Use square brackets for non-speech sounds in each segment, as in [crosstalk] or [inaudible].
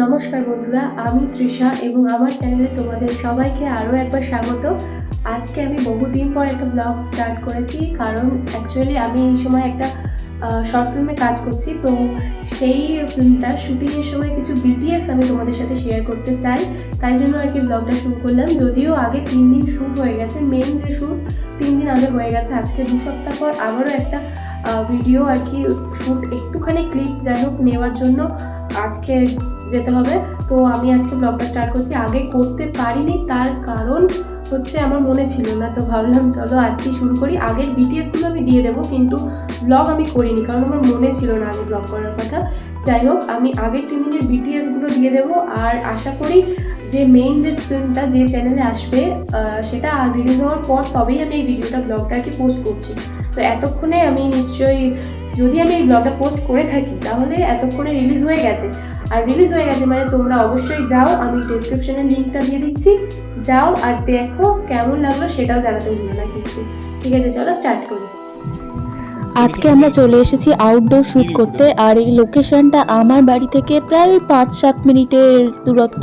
নমস্কার বন্ধুরা, আমি তৃষা এবং আমার চ্যানেলে তোমাদের সবাইকে আরও একবার স্বাগত। আজকে আমি বহুদিন পর একটা ব্লগ স্টার্ট করেছি, কারণ অ্যাকচুয়ালি আমি এই সময় একটা শর্ট ফিল্মে কাজ করছি। তো সেই ফিল্মটার শুটিংয়ের সময় কিছু বিটিএস আমি তোমাদের সাথে শেয়ার করতে চাই। তাই জন্য আর কি ব্লগটা শুরু করলাম। যদিও আগে তিন দিন শ্যুট হয়ে গেছে মেন যে শ্যুট তিন দিন আগে হয়ে গেছে। আজকে দু সপ্তাহ পর আবারও একটা ভিডিও আর কি শ্যুট একটুখানি ক্লিপ যাই হোক নেওয়ার জন্য আজকে যেতে হবে। তো আমি আজকে ব্লগটা স্টার্ট করছি। আগে করতে পারিনি, তার কারণ হচ্ছে আমার মনে ছিল না। তো ভাবলাম, চলো আজকে শুরু করি। আগের বিটিএসগুলো আমি দিয়ে দেবো, কিন্তু ব্লগ আমি করিনি, কারণ আমার মনে ছিল না আগে ব্লগ করার কথা। যাই হোক, আমি আগের তিন দিনের বিটিএসগুলো দিয়ে দেবো। আর আশা করি যে মেইন যে ফিল্মটা যে চ্যানেলে আসবে সেটা রিলিজ হওয়ার পর তবেই আমি এই ভিডিওটা ব্লগটা আর কি পোস্ট করছি। তো এতক্ষণে আমি নিশ্চয়ই, যদি আমি এই ব্লগটা পোস্ট করে থাকি, তাহলে এতক্ষণে রিলিজ হয়ে গেছে। আর রিলিজ হয়ে গেছে মানে তোমরা অবশ্যই যাও, আমি ডিসক্রিপশনে লিঙ্কটা দিয়ে দিচ্ছি। যাও আর দেখো কেমন লাগল সেটাও জানাতে ভুলো না কিন্তু। ঠিক আছে, চলো স্টার্ট করি। আজকে আমরা চলে এসেছি আউটডোর শ্যুট করতে, আর এই লোকেশনটা আমার বাড়ি থেকে প্রায় পাঁচ সাত মিনিটের দূরত্ব।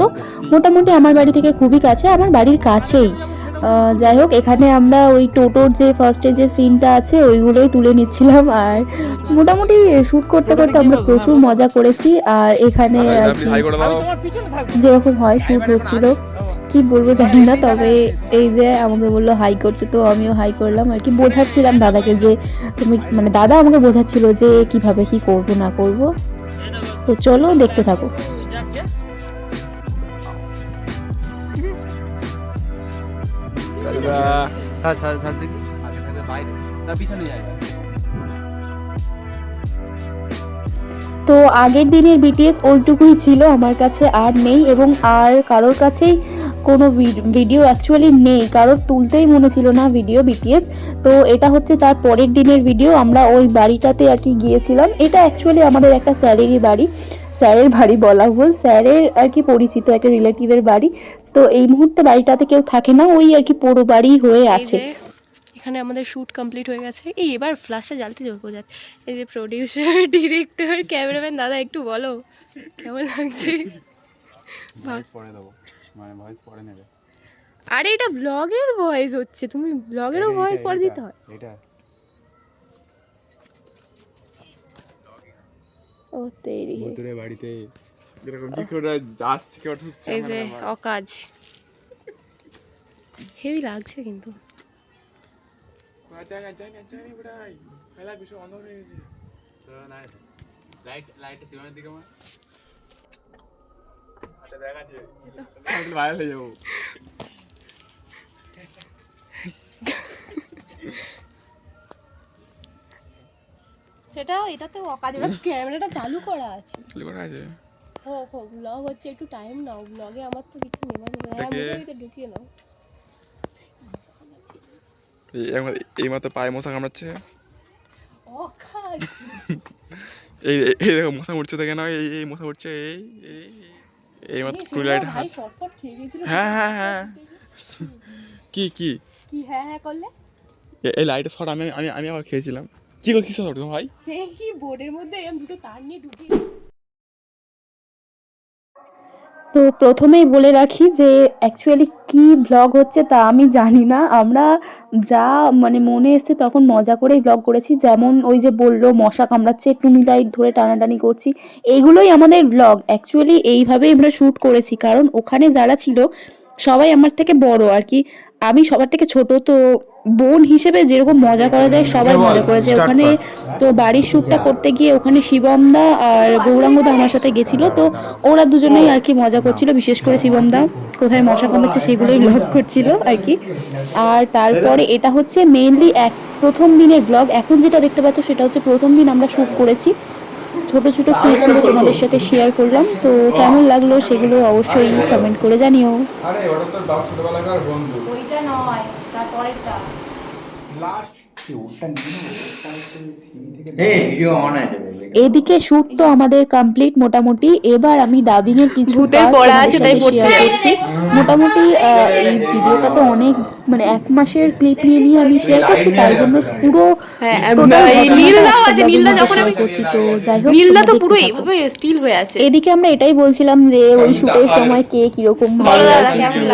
মোটামুটি আমার বাড়ি থেকে খুবই কাছে, আমার বাড়ির কাছেই। যাই হোক এখানে আমরা ওই টোটোর যে ফার্স্টে যে সিনটা আছে ওইগুলোই তুলে নিচ্ছিলাম। আর মোটামুটি শ্যুট করতে করতে আমরা প্রচুর মজা করেছি। আর এখানে আর কি যেরকম হয় শ্যুট হচ্ছিল কি বলব জানি না তবে এই যে আমাকে বলল হাই করতে তো আমিও হাই করলাম। আর কি বোঝাচ্ছিলাম দাদাকে যে তুমি মানে দাদা আমাকে বোঝাচ্ছিল যে কীভাবে কি করব না করব। তো চলো দেখতে থাকো। ছাড় ছাড় আগে থাকে বাইরে। তার পিছনে যায় তো আগের দিনের বিটিএস ওইটুকুই ছিল আমার কাছে আর নেই এবং আর কারোর কাছেই কোনো ভিডিও অ্যাকচুয়ালি নেই। কারোর তুলতেই মনে ছিল না ভিডিও বিটিএস তো এটা হচ্ছে তার পরের দিনের ভিডিও আমরা ওই বাড়িটাতে আর কি গিয়েছিলাম। এটা অ্যাকচুয়ালি আমাদের একটা স্যারেরই বাড়ি। স্যারের বাড়ি বলা ভুল। স্যারের আর কি পরিচিত একটা রিলেটিভের বাড়ি। তো এই মুহূর্তে বাড়িটাতে কেউ থাকে না ওই আর কি পুরো বাড়ি হয়ে আছে। এখানে আমাদের শ্যুট কমপ্লিট হয়ে গেছে। এই এবার ফ্লাশটা জ্বালতে জ্বলবো যাচ্ছে এই যে প্রডিউসার ডিরেক্টর ক্যামেরাম্যান দাদা একটু বলো কেমন লাগছে? ভয়েস পরে দেবো। মানে ভয়েস পরে নেবে। আরে এটা ব্লগের ভয়েস হচ্ছে। তুমি ব্লগেরও ভয়েস পরে দিতে হয়। এটা। ও তেরি। বাড়িতে এরকম কি করে আসছে কেউ ঢুকছে এই যে অকাজ। হেভি লাগছে কিন্তু। বিষয় হয়ে গেছে। লাইট লাইট দিকে আচ্ছা ভাইরাল হয়ে যাব। সেটা এটাতে অকাজ ক্যামেরাটা চালু করা আছে। কি করা আছে। ও হো ব্লগ হচ্ছে একটু টাইম নাও ব্লগে আমার তো কিছু নেবার নেই। হ্যাঁ মুখের ঢুকিয়ে নাও। এই মাত্র পায়ে মশা কামড়াচ্ছে। এই এই- এই দেখো মশা উঠছে দেখে না এই এই মশা উঠছে এই এই এই মাত্র টু লাইট ভাই খেয়ে হ্যাঁ হ্যাঁ হ্যাঁ। কি কি? কি হ্যাঁ হ্যাঁ করলে? এই লাইটের শট আমি আমি আমি আবার খেয়েছিলাম। কি করে কিসের শট ভাই? সে কি বোর্ডের মধ্যে এরকম দুটো তার নিয়ে ঢুকিয়ে তো প্রথমেই বলে রাখি যে অ্যাকচুয়ালি কি ব্লগ হচ্ছে তা আমি জানি না। আমরা যা মানে মনে এসছে তখন মজা করেই ব্লগ করেছি। যেমন ওই যে বলল, মশা কামড়াচ্ছে, টুনি লাইট ধরে টানাটানি করছি। এইগুলোই আমাদের ব্লগ অ্যাকচুয়ালি এইভাবেই আমরা শ্যুট করেছি। কারণ ওখানে যারা ছিল, সবাই আমার থেকে বড় আর কি। আমি সবার থেকে ছোট তো বোন হিসেবে যেরকম মজা করা যায় সবাই মজা করেছে ওখানে তো বাড়ির শ্যুটটা করতে গিয়ে ওখানে শিবমদা আর গৌরাঙ্গদা আমার সাথে গেছিল তো ওরা দুজনেই আর কি মজা করছিল বিশেষ করে শিবমদা। কোথায় মশা কামড়াচ্ছে সেগুলোই ব্লগ করছিল আর কি। আর তারপরে এটা হচ্ছে মেইনলি এক প্রথম দিনের ব্লগ এখন যেটা দেখতে পাচ্ছ সেটা হচ্ছে প্রথম দিন আমরা শ্যুট করেছি। ছোট ছোট ক্লিপগুলো তোমাদের সাথে শেয়ার করলাম। তো কেমন লাগল সেগুলো অবশ্যই কমেন্ট করে জানিও। আরে ওটা তো ছোটবেলাকার বন্ধু। ওইটা নয় তারপরেরটা। লাস্ট এই ভিডিও অন আছে এদিকে শুট তো আমাদের কমপ্লিট মোটামুটি। এবার আমি ডাবিং এর কিছু করছি। মোটামুটি এই ভিডিওটা তো অনেক মানে এক মাসের ক্লিপ নিয়ে নিয়ে আমি শেয়ার করছি তাই জন্য পুরো হ্যাঁ, total এই ঘটনাটা নীলদাও একটা আছে, vlog এর নীলদা মধ্যে যখন share আমি- করছি তো যাই হোক তো পুরো এইভাবে স্টিল হয়ে আছে। এদিকে আমরা এটাই বলছিলাম যে ওই শুটের সময় কে কীরকম ভালো লাগছিল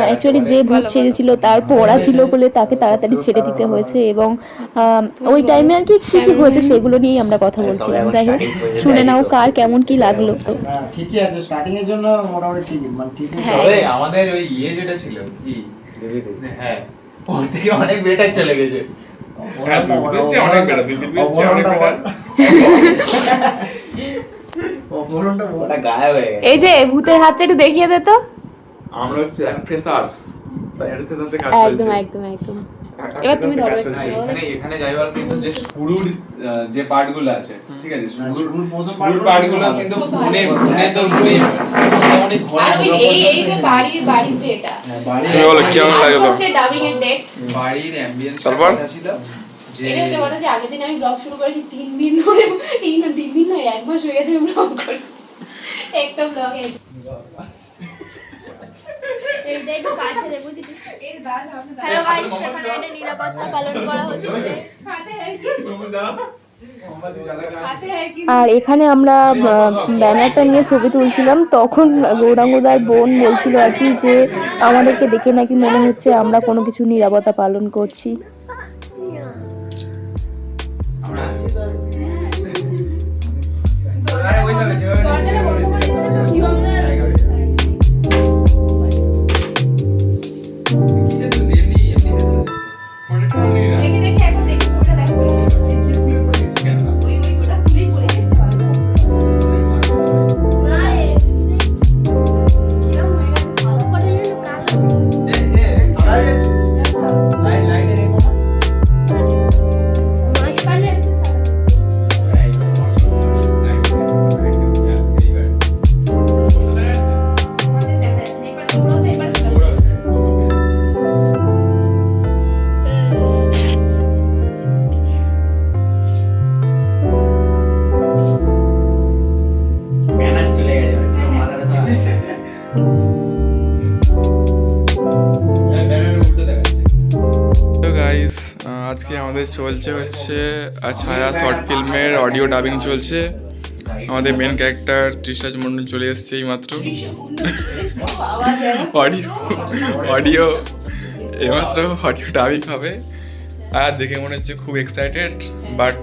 অ্যাকচুয়ালি যে ভূত সেজেছিল তার পড়া ছিল। বলে তাকে তাড়াতাড়ি ছেড়ে দিতে হয়েছে এবং আম, ওই টাইমে আর কি কি কি হয়েছে সেগুলো নিয়েই আমরা কথা বলছিলাম। যাই হোক শুনে নাও কার কেমন কি লাগল। হ্যাঁ, ঠিকই আছে স্টার্টিং এর জন্য মোটামুটি ঠিকই মানে ঠিকই হ্যাঁ। তবে আমাদের ওই ইয়ে যেটা ছিল কি? হ্যাঁ ওর থেকে অনেক বেটার চলে গেছে। হ্যাঁ, অনেক অনেক হয়ে এই যে ভূতের হাতটা একটু দেখিয়ে দে তো। আমরা হচ্ছে একদম একদম একদম। এবার তুমি ধরো কাজ একটু। চলছে। এখানে এখানে যাইবার কিন্তু যে শুরুর যে পার্টগুলো আছে ঠিক আছে শুরুর শুরুর পার্টগুলো কিন্তু মনে। মনে তো মনে ঘরে এই এই যে বাড়ির বাড়ির যে এটা হ্যাঁ, বাড়ি তুমি বলো, কেমন লাগল? হচ্ছে ডাবিং এর ডেট বাড়ির অ্যাম্বিয়েন্স তারপর? কথা ছিল এটা হচ্ছে কথা যে আগের দিন আমি ব্লগ শুরু করেছি তিন দিন ধরে এই না তিন দিন নয় এক মাস হয়ে গেছে আমি ব্লগ করি একটা ব্লগে এইটা একটু কাছে দেবো হ্যালো গাইস এখানে একটা নিরাপত্তা পালন করা হচ্ছে। আর এখানে আমরা ব্যানারটা নিয়ে ছবি তুলছিলাম, তখন গৌরাঙ্গদার বোন বলছিল আর কি যে, আমাদেরকে দেখে নাকি মনে হচ্ছে আমরা কোনো কিছু নিরাপত্তা পালন করছি। আমাদের চলছে হচ্ছে। ছায়া শর্ট ফিল্মের অডিও ডাবিং চলছে। আমাদের মেন ক্যারেক্টার তৃষরাজ মন্ডল চলে এসেছে এই মাত্র অডিও অডিও এইমাত্র অডিও ডাবিং হবে। আর দেখে মনে হচ্ছে খুব এক্সাইটেড বাট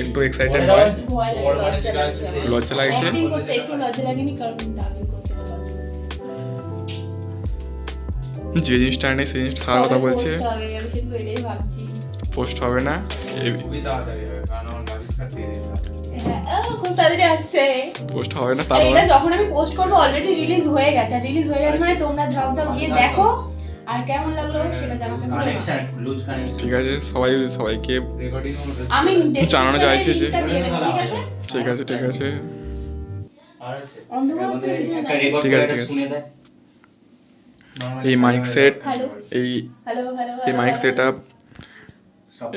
একটু এক্সাইটেড নয় লজ্জা লাগছে। যে জিনিসটা নেই সেই জিনিসটা খারাপ কথা বলছে। পোস্ট হবে না। হ্যাঁ, পোস্ট হবে না তারপর এটা যখন আমি পোস্ট করব অলরেডি রিলিজ হয়ে গেছে। রিলিজ হয়ে গেছে মানে তোমরা ঝাউ ঝাউ গিয়ে দেখো আর কেমন লাগল সেটা জানাতে ভুলো না। কানেকশন লুজ কানেকশন ঠিক আছে সবাই সবাইকে আমি জানানো চাইছে যে- ঠিক আছে? ঠিক আছে ঠিক আছে। ঠিক আছে, এই মাইক সেট এই হ্যালো হ্যালো এই মাইক সেট আপ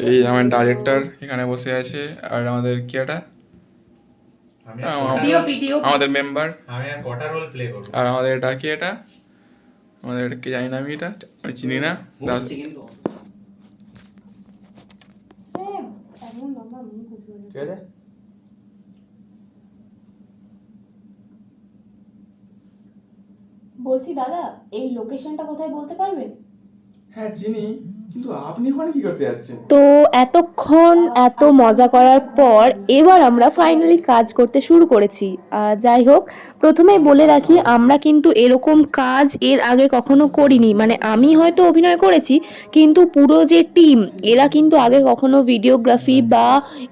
এই আমার ডাইরেক্টর এখানে বসে আছে আর আমাদের কি এটা? আমাদের মেম্বার আমি আর কটা রোল প্লে করব? আর আমাদের এটা কি এটা? আমাদের এটা কি জানি না আমি এটা আমি চিনি না। বলছি দাদা এই লোকেশনটা কোথায় বলতে পারবেন? হ্যাঁ চিনি। তো এতক্ষণ এত মজা করার পর এবার আমরা ফাইনালি কাজ করতে শুরু করেছি। যাই হোক প্রথমেই বলে রাখি, আমরা কিন্তু এরকম কাজ এর আগে কখনো করিনি। মানে আমি হয়তো অভিনয় করেছি, কিন্তু পুরো যে টিম এরা কিন্তু আগে কখনো ভিডিওগ্রাফি বা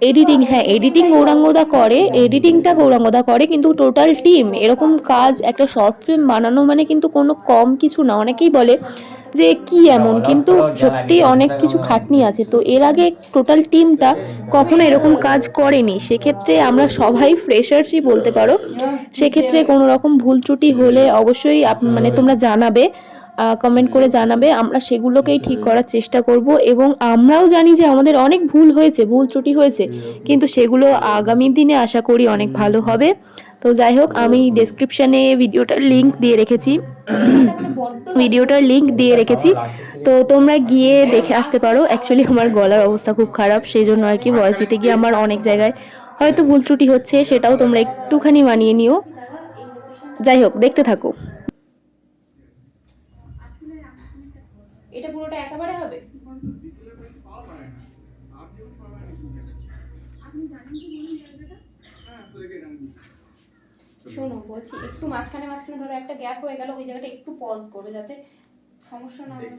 এডিটিং হ্যাঁ এডিটিং গৌরাঙ্গদা করে এডিটিংটা গৌরাঙ্গদা করে, কিন্তু টোটাল টিম এরকম কাজ একটা শর্ট ফিল্ম বানানো মানে কিন্তু কোনো কম কিছু না। অনেকেই বলে যে কি এমন? কিন্তু সত্যি অনেক কিছু খাটনি আছে। তো এর আগে টোটাল টিমটা কখনো এরকম কাজ করেনি। সেক্ষেত্রে আমরা সবাই ফ্রেশার্সই বলতে পারো। সেক্ষেত্রে কোনো রকম ভুল ত্রুটি হলে অবশ্যই আপ- মানে তোমরা জানাবে কমেন্ট করে জানাবে। আমরা সেগুলোকেই ঠিক করার চেষ্টা করব এবং আমরাও জানি যে আমাদের অনেক ভুল হয়েছে ভুল ত্রুটি হয়েছে। কিন্তু সেগুলো আগামী দিনে আশা করি অনেক ভালো হবে। তো যাই হোক আমি ডেসক্রিপশানে ভিডিওটার লিংক দিয়ে রেখেছি। [coughs] [coughs] ভিডিওটার লিঙ্ক দিয়ে রেখেছি। তো তোমরা গিয়ে দেখে আসতে পারো। অ্যাকচুয়ালি আমার গলার অবস্থা খুব খারাপ সেই জন্য আর কি ভয়েস দিতে গিয়ে আমার অনেক জায়গায় হয়তো ভুল ত্রুটি হচ্ছে সেটাও তোমরা একটুখানি মানিয়ে নিও। যাই হোক দেখতে থাকো। এটা পুরোটা একেবারে হবে? শোনো বলছি একটু মাঝখানে মাঝখানে ধরো একটা গ্যাপ হয়ে গেল ওই জায়গাটা একটু পজ করো যাতে সমস্যা না হয়।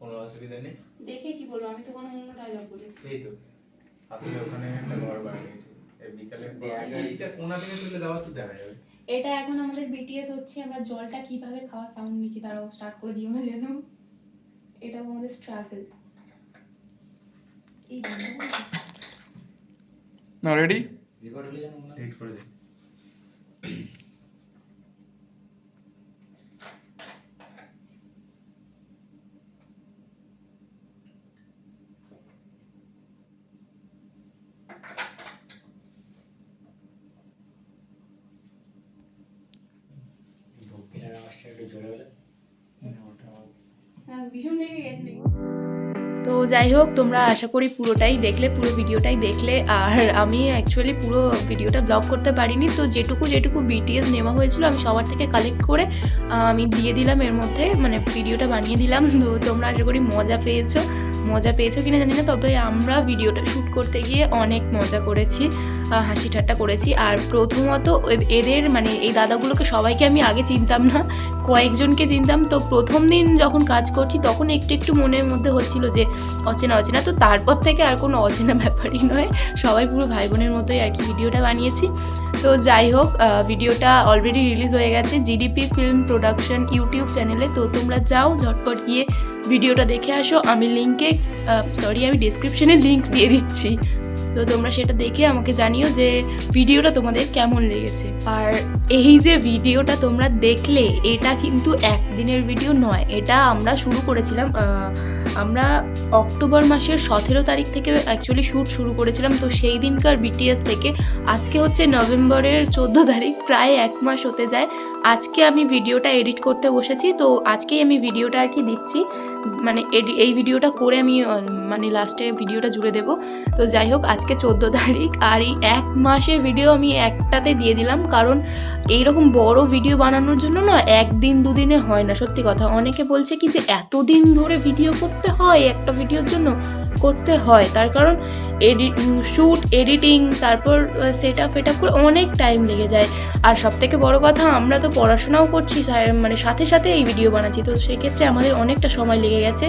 কোনো অসুবিধা নেই? দেখে কি বলব আমি তো কোনো অন্য ডায়লগ বলেছি। এই তো। আসলে ওখানে একটা ঘর বানিয়েছি এই বিকালে এইটা কোনা থেকে তুলে দেওয়া তো দেখা যাবে? এটা এখন আমাদের বিটিএস হচ্ছে আমরা জলটা কীভাবে খাওয়া সাউন্ড নিচ্ছি তারাও স্টার্ট করে দিও না যেন। এটাও আমাদের স্ট্রাগল এই না রেডি রেকর্ড করে দিই। হ্যাঁ, ভীষণ লেগে গেছে নাকি? তো যাই হোক, তোমরা আশা করি পুরোটাই দেখলে, পুরো ভিডিওটাই দেখলে। আর আমি অ্যাকচুয়ালি পুরো ভিডিওটা ব্লগ করতে পারিনি, তো যেটুকু যেটুকু বিটিএস নেওয়া হয়েছিল আমি সবার থেকে কালেক্ট করে আমি দিয়ে দিলাম এর মধ্যে মানে ভিডিওটা বানিয়ে দিলাম। তো তোমরা আশা করি মজা পেয়েছ মজা পেয়েছ কিনা জানি না, তবে আমরা ভিডিওটা শ্যুট করতে গিয়ে অনেক মজা করেছি। হাসি ঠাট্টা করেছি। আর প্রথমত এদের মানে এই দাদাগুলোকে সবাইকে আমি আগে চিনতাম না, কয়েকজনকে চিনতাম। তো প্রথম দিন যখন কাজ করছি, তখন একটু একটু মনের মধ্যে হচ্ছিল যে, অচেনা অচেনা। তো তারপর থেকে আর কোনো অচেনা ব্যাপারই নয়। সবাই পুরো ভাই বোনের মতোই আর কি ভিডিওটা বানিয়েছি। তো যাই হোক ভিডিওটা অলরেডি রিলিজ হয়ে গেছে জিডিপি ফিল্ম প্রোডাকশন ইউটিউব চ্যানেলে তো তোমরা যাও, ঝটপট গিয়ে ভিডিওটা দেখে আসো। আমি লিঙ্কে সরি আমি ডিসক্রিপশনে লিঙ্ক দিয়ে দিচ্ছি। তো তোমরা সেটা দেখে আমাকে জানিও যে ভিডিওটা তোমাদের কেমন লেগেছে। আর এই যে ভিডিওটা তোমরা দেখলে, এটা কিন্তু একদিনের ভিডিও নয়, এটা আমরা শুরু করেছিলাম আমরা অক্টোবর মাসের সতেরো তারিখ থেকে অ্যাকচুয়ালি শ্যুট শুরু করেছিলাম। তো সেই দিনকার বিটিএস থেকে, আজকে হচ্ছে নভেম্বরের চোদ্দ তারিখ, প্রায় এক মাস হতে যায়। আজকে আমি ভিডিওটা এডিট করতে বসেছি, তো আজকেই আমি ভিডিওটা আর কি দিচ্ছি। মানে এই ভিডিওটা করে আমি মানে লাস্টে ভিডিওটা জুড়ে দেব। তো যাই হোক, আজকে চোদ্দ তারিখ আর এই এক মাসের ভিডিও আমি একটাতে দিয়ে দিলাম। কারণ এই রকম বড় ভিডিও বানানোর জন্য না একদিন দুদিনে হয় না, সত্যি কথা। অনেকে বলছে কি যে এতদিন ধরে ভিডিও করতে হয় একটা ভিডিওর জন্য? করতে হয়। তার কারণ এডিট শ্যুট এডিটিং, তারপর সেট আপ ফেট আপ করে অনেক টাইম লেগে যায়। আর সব থেকে বড় কথা, আমরা তো পড়াশোনাও করছি মানে সাথে সাথে এই ভিডিও বানাচ্ছি। তো সেক্ষেত্রে আমাদের অনেকটা সময় লেগে গেছে।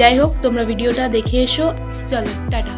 যাই হোক, তোমরা ভিডিওটা দেখে এসো। চলো, টাটা।